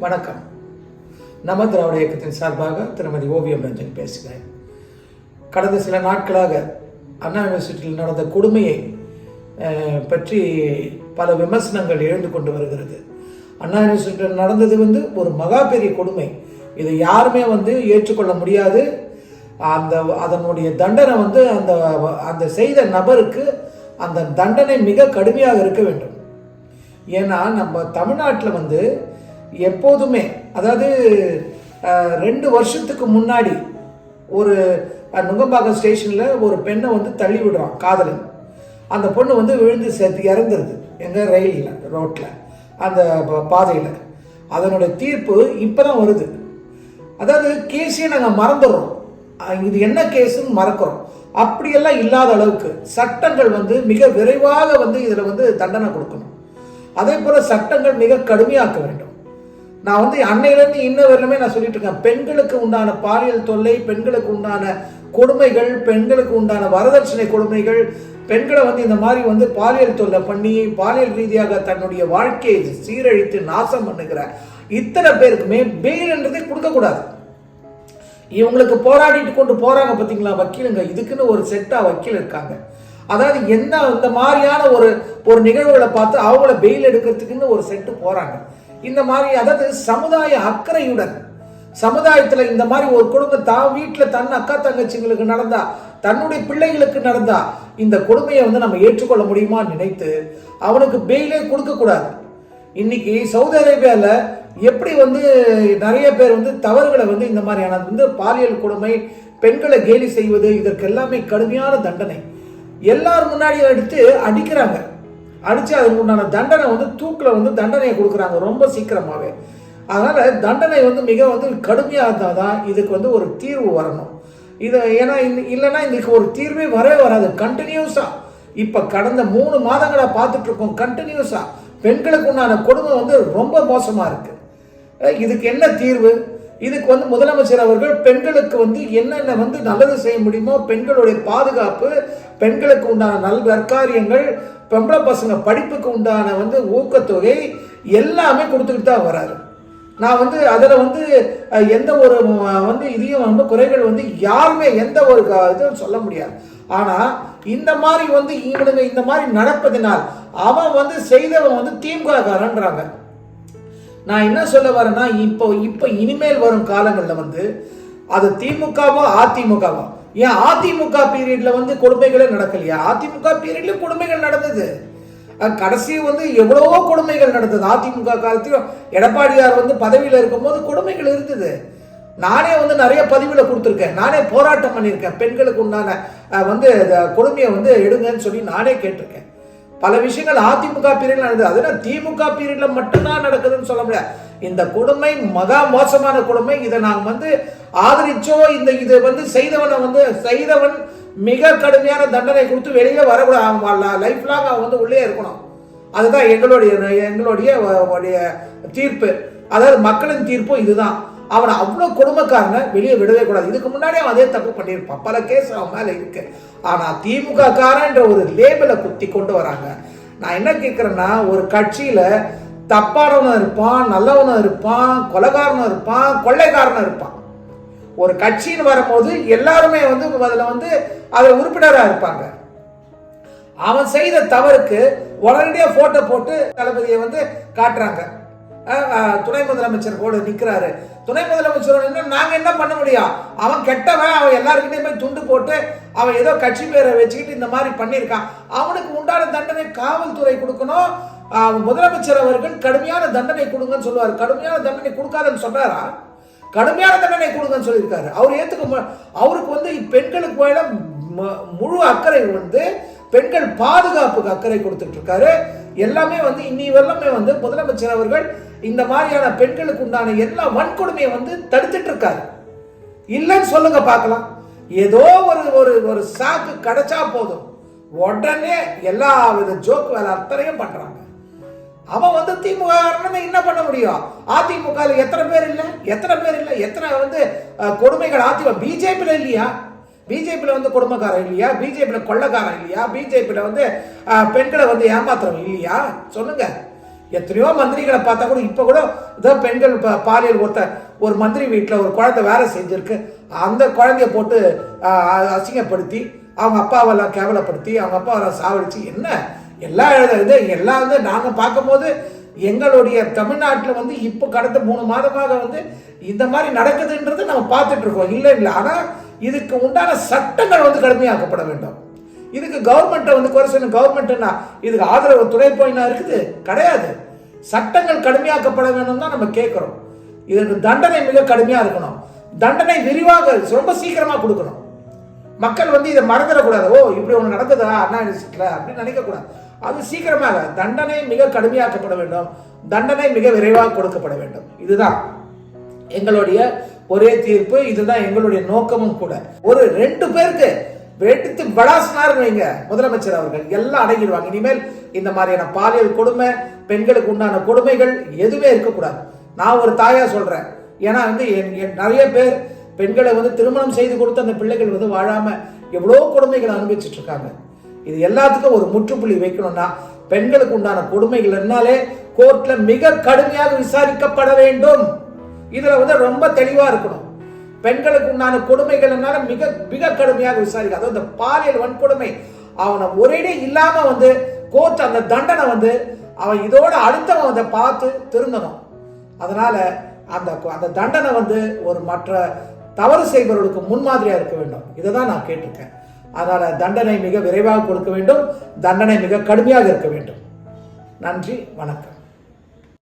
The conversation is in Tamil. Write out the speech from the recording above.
வணக்கம். நம திராவிட இயக்கத்தின் சார்பாக திருமதி ஓவியம் ரஞ்சன் பேசுகிறேன். கடந்த சில நாட்களாக அண்ணா யூனிவர்சிட்டியில் நடந்த கொடுமையை பற்றி பல விமர்சனங்கள் எழுந்து கொண்டு வருகிறது. அண்ணா யூனிவர்சிட்டியில் நடந்தது வந்து ஒரு மகா பெரிய கொடுமை. இதை யாருமே வந்து ஏற்றுக்கொள்ள முடியாது. அந்த அதனுடைய தண்டனை வந்து அந்த அந்த செய்த நபருக்கு அந்த தண்டனை மிக கடுமையாக இருக்க வேண்டும். ஏன்னா நம்ம தமிழ்நாட்டில் வந்து எப்போதுமே அதாவது ரெண்டு வருஷத்துக்கு முன்னாடி ஒரு நுங்கம்பாக்கம் ஸ்டேஷனில் ஒரு பெண்ணை வந்து தள்ளி விடுறான் காதலன். அந்த பொண்ணு வந்து விழுந்து சேர்த்து இறந்துருது எங்கள் ரயிலில் ரோட்டில் அந்த பாதையில். அதனுடைய தீர்ப்பு இப்போ தான் வருது. அதாவது கேஸே நாங்கள் மறந்துடுறோம். இது என்ன கேஸுன்னு மறக்கிறோம். அப்படியெல்லாம் இல்லாத அளவுக்கு சட்டங்கள் வந்து மிக விரைவாக வந்து இதில் வந்து தண்டனை கொடுக்கணும். அதே போல் சட்டங்கள் மிக கடுமையாக்க வேண்டும். நான் வந்து அன்னையிலேருந்து இன்ன வரலுமே நான் சொல்லிட்டு இருக்கேன். பெண்களுக்கு உண்டான பாலியல் தொல்லை பெண்களுக்கு உண்டான கொடுமைகள் பெண்களுக்கு உண்டான வரதட்சணை கொடுமைகள் பெண்களை வந்து இந்த மாதிரி வந்து பாலியல் தொல்லை பண்ணி பாலியல் ரீதியாக தன்னுடைய வாழ்க்கையை சீரழித்து நாசம் பண்ணுகிற இத்தனை பேருக்குமே பெயில்ன்றதே கொடுக்கக்கூடாது. இவங்களுக்கு போராடிட்டு கொண்டு போறாங்க பார்த்தீங்களா வக்கீலுங்க? இதுக்குன்னு ஒரு செட்டாக வக்கீல் இருக்காங்க. அதாவது என்ன இந்த மாதிரியான ஒரு ஒரு நிகழ்வுகளை பார்த்து அவங்கள பெயில் எடுக்கிறதுக்குன்னு ஒரு செட்டு போறாங்க. இந்த மாதிரி அதாவது சமுதாய அக்கறையுடன் சமுதாயத்துல இந்த மாதிரி ஒரு குடும்பம் தான் வீட்டுல தன் அக்கா தங்கச்சிங்களுக்கு நடந்தா தன்னுடைய பிள்ளைகளுக்கு நடந்தா இந்த கொடுமையை வந்து நம்ம ஏற்றுக்கொள்ள முடியுமான்னு நினைத்து அவனுக்கு பெயிலே கொடுக்க கூடாது இன்னைக்கு சவுதி அரேபியாவில் எப்படி வந்து நிறைய பேர் வந்து தவறுகளை வந்து இந்த மாதிரியான வந்து பாலியல் கொடுமை பெண்களை கேலி செய்வது இதற்கு எல்லாமே கடுமையான தண்டனை. எல்லார் முன்னாடியும் எடுத்து அடிக்கிறாங்க. அடித்து அதுக்கு உண்டான தண்டனை வந்து தூக்கில் வந்து தண்டனையை கொடுக்குறாங்க ரொம்ப சீக்கிரமாகவே அதனால் தண்டனை வந்து மிக வந்து கடுமையாக இருந்தால் தான் இதுக்கு வந்து ஒரு தீர்வு வரணும். இது ஏன்னா இந்த- இல்லைன்னா இதுக்கு ஒரு தீர்வே வரவே வராது. கண்டினியூஸாக இப்போ கடந்த மூணு மாதங்களாக பார்த்துட்ருக்கோம். கண்டினியூஸாக பெண்களுக்கு உண்டான கொடுமை வந்து ரொம்ப மோசமாக இருக்குது இதுக்கு என்ன தீர்வு? இதுக்கு வந்து முதலமைச்சர் அவர்கள் பெண்களுக்கு வந்து என்னென்ன வந்து நல்லது செய்ய முடியுமோ பெண்களுடைய பாதுகாப்பு பெண்களுக்கு உண்டான நல்வற்காரியங்கள் பொம்பளை பசங்க படிப்புக்கு உண்டான வந்து ஊக்கத்தொகை எல்லாமே கொடுத்துக்கிட்டு தான் வராரு. நான் வந்து அதில் வந்து எந்த ஒரு வந்து இதையும் வந்து குறைகள் வந்து யாருமே எந்த ஒரு இதுவும் சொல்ல முடியாது. ஆனால் இந்த மாதிரி வந்து இவனுங்க இந்த மாதிரி நடப்பதினால் அவன் வந்து செய்தவன் வந்து திமுககாரன்றாங்க. நான் என்ன சொல்ல வரேன்னா இப்போ இப்போ இனிமேல் வரும் காலங்களில் வந்து அது திமுகவோ அதிமுகவோ? ஏன் அதிமுக பீரியட்ல வந்து கொடுமைகளே நடக்கலையா? அதிமுக பீரியட்ல கொடுமைகள் நடந்தது. கடைசி வந்து எவ்வளவோ கொடுமைகள் நடந்தது. அதிமுக காலத்திலும் எடப்பாடியார் வந்து பதவியில் இருக்கும்போது கொடுமைகள் இருந்தது. நானே வந்து நிறைய பதிவில் கொடுத்துருக்கேன். நானே போராட்டம் பண்ணியிருக்கேன். பெண்களுக்கு உண்டான வந்து இந்த கொடுமையை வந்து எடுங்கன்னு சொல்லி நானே கேட்டிருக்கேன். பல விஷயங்கள் அதிமுக பீரியட்ல நடந்தது. அதனால திமுக பீரியட்ல மட்டும்தான் நடக்குதுன்னு சொல்ல முடியாது. இந்த கொடுமை மகா மோசமான கொடுமை. இதை நாங்கள் வந்து ஆதரிச்சோ இந்த இது வந்து செய்தவனை வந்து செய்தவன் மிக கடுமையான தண்டனை கொடுத்து வெளியே வரக்கூடாது அவன் லைஃப் லாங் அவன் வந்து உள்ளே இருக்கணும். அதுதான் எங்களுடைய எங்களுடைய உடைய தீர்ப்பு. அதாவது மக்களின் தீர்ப்பும் இதுதான். அவனை அவ்வளோ கொடுமைக்காரனை வெளியே விடவே கூடாது. இதுக்கு முன்னாடி அவன் அதே தப்பு பண்ணியிருப்பான். பல கேஸ் அவன் மேலே இருக்கு. ஆனால் திமுக காரன்ற ஒரு லேபிளை குத்தி கொண்டு வராங்க. நான் என்ன கேட்குறேன்னா ஒரு கட்சியில் தப்பானவனும் இருப்பான் நல்லவனும் இருப்பான் கொலைகாரனும் இருப்பான் கொள்ளைக்காரனும் இருப்பான். ஒரு கட்சின்னு வரும்போது எல்லாருமே வந்து அதில் வந்து அதில் உறுப்பினராக இருப்பாங்க. அவன் செய்த தவறுக்கு உடனடியாக ஃபோட்டோ போட்டு தளபதியை வந்து காட்டுறாங்க. துணை முதலமைச்சர் கூட நிற்கிறாரு துணை முதலமைச்சர் என்ன நாங்கள் என்ன பண்ண முடியும்? அவன் கெட்டவன் அவன் எல்லாருக்கிட்டையும் போய் துண்டு போட்டு அவன் ஏதோ கட்சி பேரை வச்சுக்கிட்டு இந்த மாதிரி பண்ணியிருக்கான். அவனுக்கு உண்டான தண்டனை காவல்துறை கொடுக்கணும். முதலமைச்சர் அவர்கள் கடுமையான தண்டனை கொடுங்கன்னு சொல்லுவார். கடுமையான தண்டனை கொடுக்காதன்னு சொன்னாரா கடுமையான தண்டனை கொடுங்கன்னு சொல்லியிருக்காரு. அவர் ஏற்றுக்க அவருக்கு வந்து பெண்களுக்கு மேல ம- முழு அக்கறை வந்து பெண்கள் பாதுகாப்புக்கு அக்கறை கொடுத்துட்டு இருக்காரு எல்லாமே வந்து இன்னி வரலமே வந்து முதலமைச்சர் அவர்கள் இந்த மாதிரியான பெண்களுக்கு உண்டான எல்லா வன்கொடுமையை வந்து தடுத்துட்டு இருக்காரு இல்லைன்னு சொல்லுங்க பார்க்கலாம். ஏதோ ஒரு ஒரு ஒரு சாக்கு கிடைச்சா போதும். உடனே எல்லா வித ஜோக்கு வேலை அத்தனையும் பண்றாங்க. அவன் வந்து திமுக என்ன பண்ண முடியும்? அதிமுக எத்தனை பேர் இல்லை? எத்தனை பேர் இல்லை? எத்தனை வந்து கொடுமைகள் அதிமுக பிஜேபியில் இல்லையா? பிஜேபியில் வந்து கொடுமைக்காரன் இல்லையா? பிஜேபியில் கொள்ளக்காரன் இல்லையா? பிஜேபியில் வந்து பெண்களை வந்து ஏமாத்துறவன் இல்லையா? சொல்லுங்க. எத்தனையோ மந்திரிகளை பார்த்தா கூட இப்போ கூட இதோ பெண்கள் இப்போ பாலியல் ஒருத்த ஒரு மந்திரி வீட்டில் ஒரு குழந்தை வேலை செஞ்சுருக்கு. அந்த குழந்தைய போட்டு அசிங்கப்படுத்தி அவங்க அப்பாவெல்லாம் கேவலப்படுத்தி அவங்க அப்பாவெல்லாம் சாவடிச்சு என்ன? எல்லா இது எல்லாம் வந்து நாங்கள் பார்க்கும்போது எங்களுடைய தமிழ்நாட்டில் வந்து இப்போ கடந்த மூணு மாதமாக வந்து இந்த மாதிரி நடக்குதுன்றது நம்ம பார்த்துட்டு இருக்கோம். இல்லை இல்லை. ஆனால் இதுக்கு உண்டான சட்டங்கள் வந்து கடுமையாக்கப்பட வேண்டும். இதுக்கு கவர்மெண்ட்டை வந்து குறை சொல்லணும் கவர்மெண்ட்னா இதுக்கு ஆதரவு துணை போயினா இருக்குது? கிடையாது. சட்டங்கள் கடுமையாக்கப்பட வேண்டும் தான் நம்ம கேட்குறோம். இதற்கு தண்டனை மிக கடுமையாக இருக்கணும். தண்டனை விரிவாக ரொம்ப சீக்கிரமாக கொடுக்கணும். மக்கள் வந்து இதை மறந்துடக்கூடாது. ஓ இப்படி ஒன்று நடக்குதா? அண்ணா யூனிவர்சிட்டியில் அப்படின்னு நினைக்கக்கூடாது. அது சீக்கிரமாக தண்டனை மிக கடுமையாக்கப்பட வேண்டும். தண்டனை மிக விரைவாக கொடுக்கப்பட வேண்டும். இதுதான் எங்களுடைய ஒரே தீர்ப்பு. இதுதான் எங்களுடைய நோக்கமும் கூட. ஒரு ரெண்டு பேருக்கு வெடித்து படாசினார் வைங்க. முதலமைச்சர் அவர்கள் எல்லாம் அடங்கிடுவாங்க. இனிமேல் இந்த மாதிரியான பாலியல் கொடுமை பெண்களுக்கு உண்டான கொடுமைகள் எதுவுமே இருக்கக்கூடாது. நான் ஒரு தாயா சொல்றேன். ஏன்னா வந்து என் என் நிறைய பேர் பெண்களை வந்து திருமணம் செய்து கொடுத்து அந்த பிள்ளைகள் வந்து வாழாம எவ்வளோ கொடுமைகளை அனுபவிச்சுட்டு இருக்காங்க. இது எல்லாத்துக்கும் ஒரு முற்றுப்புள்ளி வைக்கணும்னா பெண்களுக்கு உண்டான கொடுமைகள் என்னாலே கோர்ட்ல மிக கடுமையாக விசாரிக்கப்பட வேண்டும். இதுல வந்து ரொம்ப தெளிவா இருக்கணும். பெண்களுக்கு உண்டான கொடுமைகள்னால மிக மிக கடுமையாக விசாரிக்க அதாவது இந்த பாலியல் வன்கொடுமை அவனை ஒரேடே இல்லாம வந்து கோர்ட் அந்த தண்டனை வந்து அவன் இதோட அடுத்தவன் அதை பார்த்து திருந்தணும். அதனால அந்த அந்த தண்டனை வந்து ஒரு மற்ற தவறு செய்பவர்களுக்கு முன்மாதிரியா இருக்க வேண்டும். இதை தான் நான் கேட்டிருக்கேன். அதனால் தண்டனை மிக விரைவாக கொடுக்க வேண்டும். தண்டனை மிக கடுமையாக இருக்க வேண்டும். நன்றி வணக்கம்.